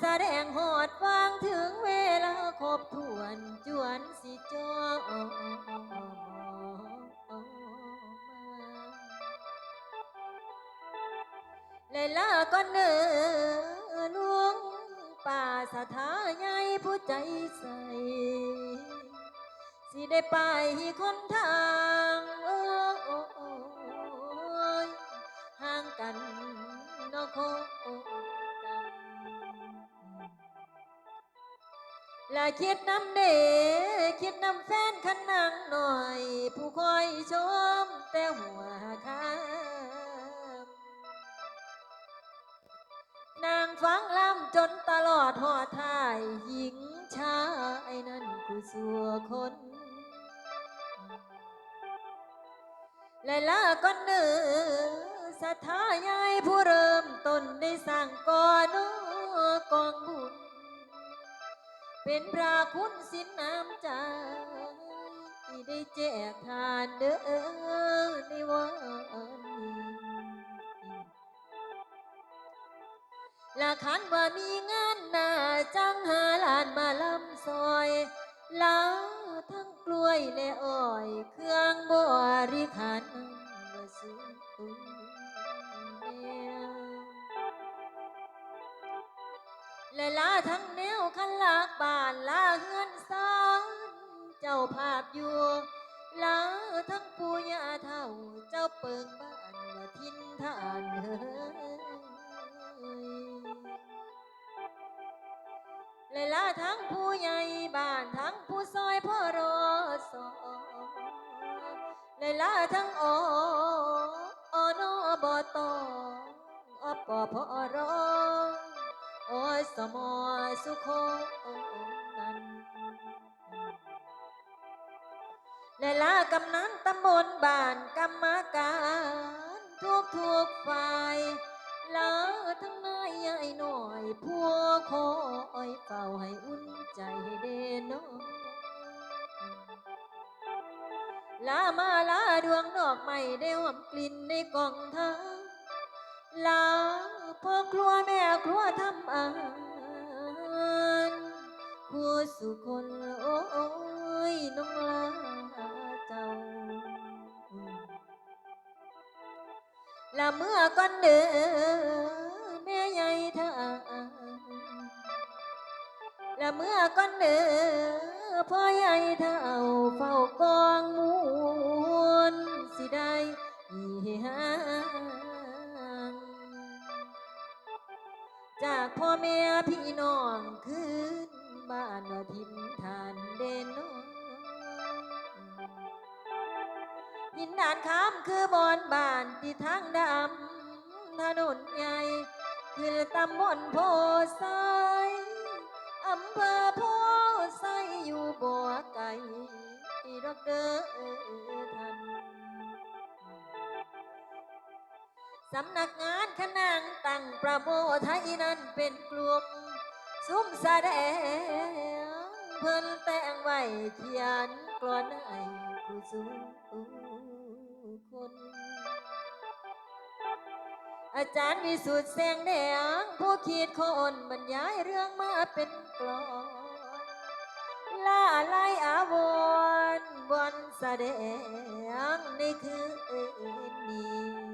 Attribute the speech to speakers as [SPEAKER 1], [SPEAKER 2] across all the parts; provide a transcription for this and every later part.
[SPEAKER 1] แสดงหอดฟังถึงเวลาครบถ้วนจวนสิจอเลยลาก็เนื้อลุงป่าสถาใหญ่ผู้ใจใส สิได้ไปคนทางห่างกันนอกโค และคิดน้ำเดคิดน้ำแฟนขันนางหน่อย ผู้คอยชมแต่หัวข้ามนางฟังลำจนตลอดหอทายหญิงชายนั้นคือสัวคนและลาก่อนเนื้อศรัทธายายผู้เริ่มต้นได้สร้างก่อนกองบุญ เป็นพระคุณสินน้ำใจที่ได้แจกทานเด้อในวันนี้ละคันว่ามีงานหน้าจังหาลานมาลำซอยลาทั้งกล้วยและอ้อยเครือ ลาทั้งแนวขันลากบ้านลาเฮือนซานเจ้าภาพอยู่ลาทั้งปูยาเท่าเจ้าเปิงบ้านว่าทินทานเฮ้ยละลาทั้งผู้ใหญ่บ้านทั้งผู้ซอยพ่อรอสอและลาทั้งอ โอ้ยสมอสุโคนันและลากำนันตำบลบ้านกรรมการทุกทุกฝ่ายลาทั้งนายใหญ่หน่อยพวกคอยเฝ้าให้อุ่นใจให้เด่นอลามาลาดวงดอกไม้ได้หอมกลิ่นในกองทางลาพ่อครัวแม่ ครัวทำอาหารผู้สุคนโอ้ยน้องลาเจ้าและเมื่อก่อนเด้อแม่ใหญ่ท่าและเมื่อก่อนเด้อพ่อใหญ่เท่าเฝ้ากองมูลสิได้อีหา จากพ่อแม่พี่น้องคืนบ้านว่าทินฐานเด่นน้องหินดานข้ามคือบอนบานที่ทางดำถนนใหญ่คือตำบลโพไซอำเภอโพไซอยู่บ่อไก่ดอกเด้อท่าน สำนักงานขนางตั้งประโมไทยนั้นเป็นกลุ่มซุ้มแสดงเพิ่นแต่งไว้เขียนกลอนให้ผู้สูงคนอาจารย์วิสุทธิ์แสงแดงผู้ขีดคนบรรยายเรื่องมาเป็นกลอนล่าไล่อาวรณ์บนแสดงในคืนนี้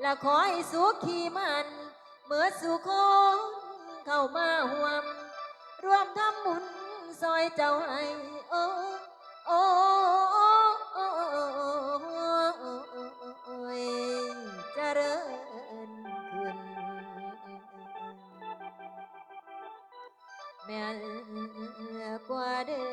[SPEAKER 1] และขอให้สุขีมันเมื่อสุคนเข้ามาห่วม รวมทำบุญซอยเจ้าให้โอ้โอ้โอ้ยเจริญขึ้นแม่นกว่าเดิ